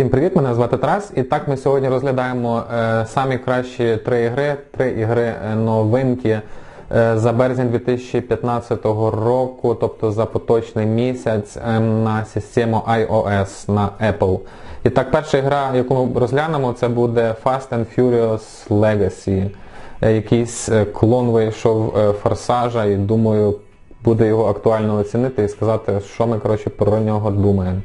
Всім привіт, мене звати Тарас. І так ми сьогодні розглядаємо е, самі кращі три ігри, три ігри е, новинки е, за березень 2015 року, тобто за поточний місяць на систему iOS на Apple. І так, перша гра, яку ми розглянемо, це буде Fast and Furious Legacy. Якийсь клон вийшов форсажа і думаю, буде його актуально оцінити і сказати, що ми коротше, про нього думаємо.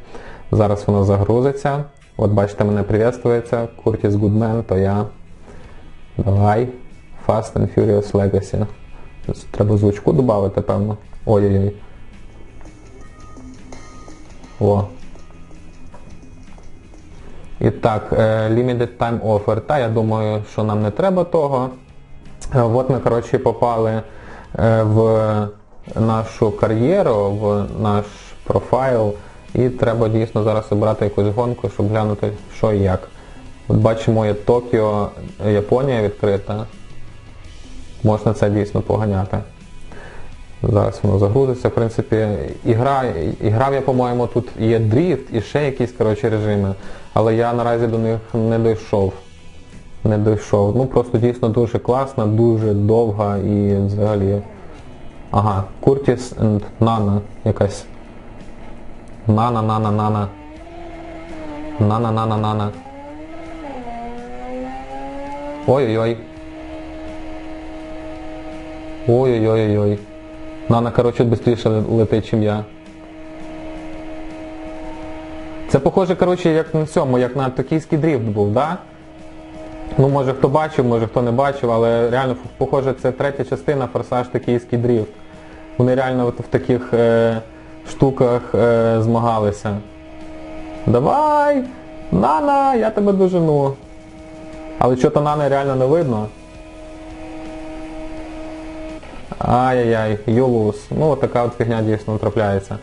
Зараз воно загрузиться. От бачите, мене приветствується. Куртіс Гудмен, то я. Давай. Fast and Furious Legacy. Треба звучку додати, певно. Ой-ой-ой. О. І так, е, Limited Time Offer. Та я думаю, що нам не треба того. Е, От ми, коротше, попали е, в нашу кар'єру, в наш профайл. І треба дійсно зараз обрати якусь гонку, щоб глянути, що і як. От бачимо, є Токіо, Японія відкрита. Можна це дійсно поганяти. Зараз воно загрузиться. В принципі, ігра, і грав я, по-моєму, тут є дріфт і ще якісь коротше, режими, але я наразі до них не дійшов. Не дійшов. Ну просто дійсно дуже класна, дуже довга і взагалі. Ага, Curtis and Nana якась. Нана, нана, нана. Нана, нана, нана. Ой-ой-ой. Ой-ой-ой-ой. Нана, коротше, швидше летить, чим я. Це похоже, коротше, як на цьому, як на токійський дріфт був, да? Ну, може хто бачив, може хто не бачив, але реально похоже, це третя частина форсаж токійський дріфт. Вони реально от в таких е, штуках е, змагалися. Давай! Нана, я тебе дожену. Але що-то Нани реально не видно. Ай-яй-яй, Юлус. Ну от така от фігня дійсно трапляється.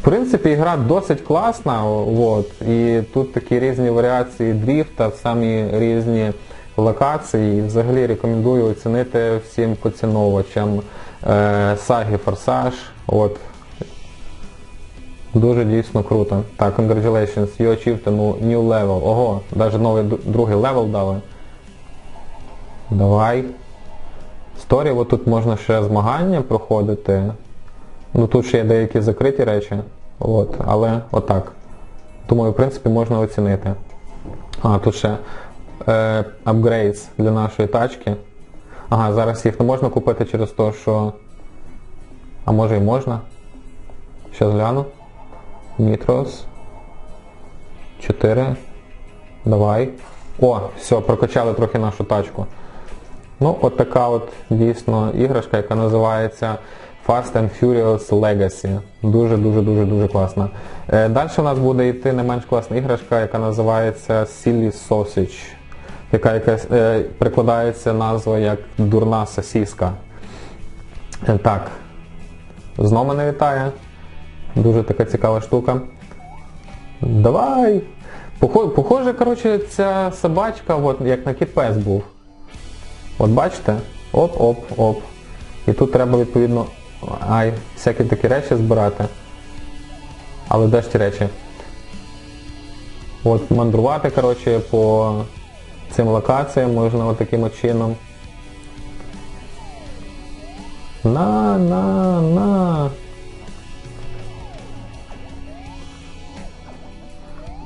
В принципі, ігра досить класна, от, і тут такі різні варіації дріфта, самі різні локації. І взагалі рекомендую оцінити всім поціновувачам саги Форсаж. От. Дуже дійсно круто. Так, congratulations, you achieved a new level. Ого, навіть новий другий левел дали. Давай. Сторі, от тут можна ще змагання проходити. Ну тут ще є деякі закриті речі. От, але отак. Думаю, в принципі, можна оцінити. А, тут ще е, апгрейдс для нашої тачки. Ага, зараз їх не можна купити через те, що... А може і можна. Щас гляну. Нітрос. 4. Давай. О, все, прокачали трохи нашу тачку. Ну, от така от дійсно іграшка, яка називається Fast and Furious Legacy. Дуже-дуже-дуже дуже класна. Е, Далі у нас буде йти не менш класна іграшка, яка називається Silly Sausage. Яка якась е, прикладається назва як дурна сосіска. Е, так. Знову мене вітає. Дуже така цікава штука. Давай! Похоже, коротше, ця собачка, от, як на кіпес був. От бачите? Оп-оп-оп. І тут треба відповідно ай, всякі такі речі збирати. Але де ж ті речі? От мандрувати, коротше, по цим локаціям можна отаким от чином. На, на, на.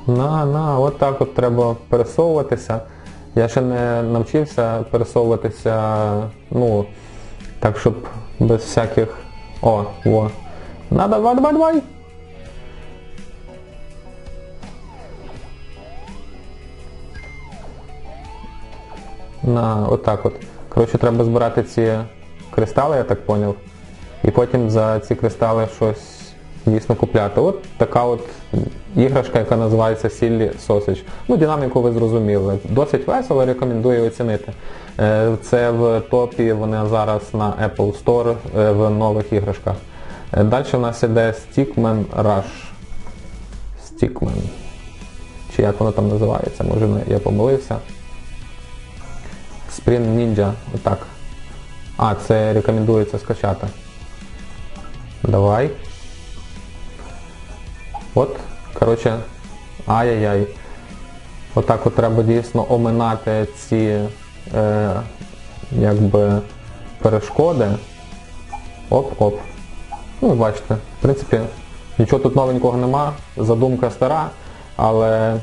На, на, от так от треба пересовуватися. Я ще не навчився пересовуватися, ну, так, щоб без всяких... О, о. На, давай, давай, давай! На, отак от. Коротше, треба збирати ці кристали, я так зрозумів. І потім за ці кристали щось дійсно купляти. От така от іграшка, яка називається Silly Sausage. Ну, динаміку ви зрозуміли. Досить весело, рекомендую оцінити. Е, це в топі, вони зараз на Apple Store е, в нових іграшках. Е, Далі у нас іде Stickman Rush. Stickman. Чи як воно там називається, може я помилився. Spring Ninja. Отак. А, це рекомендується скачати. Давай. От, коротше, Ай-яй-яй. Отак от треба дійсно оминати ці е, якби перешкоди. Оп-оп. Ну, бачите, в принципі, нічого тут новенького нема, задумка стара, але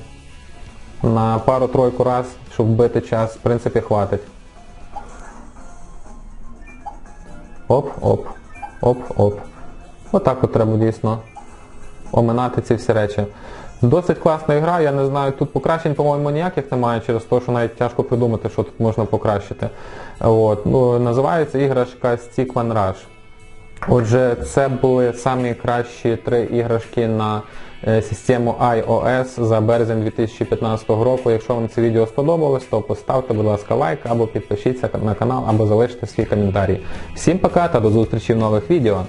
на пару-тройку раз, щоб вбити час, в принципі, хватить. Оп-оп. Оп-оп. Отак от треба дійсно оминати ці всі речі. Досить класна гра, я не знаю, тут покращень, по-моєму, ніяких немає, через те, що навіть тяжко придумати, що тут можна покращити. От. Ну, називається Stick One Rush. Отже, це були самі кращі три іграшки на е, систему iOS за березень 2015 року. Якщо вам це відео сподобалось, то поставте, будь ласка, лайк або підпишіться на канал, або залиште свій коментарі. Всім пока та до зустрічі в нових відео.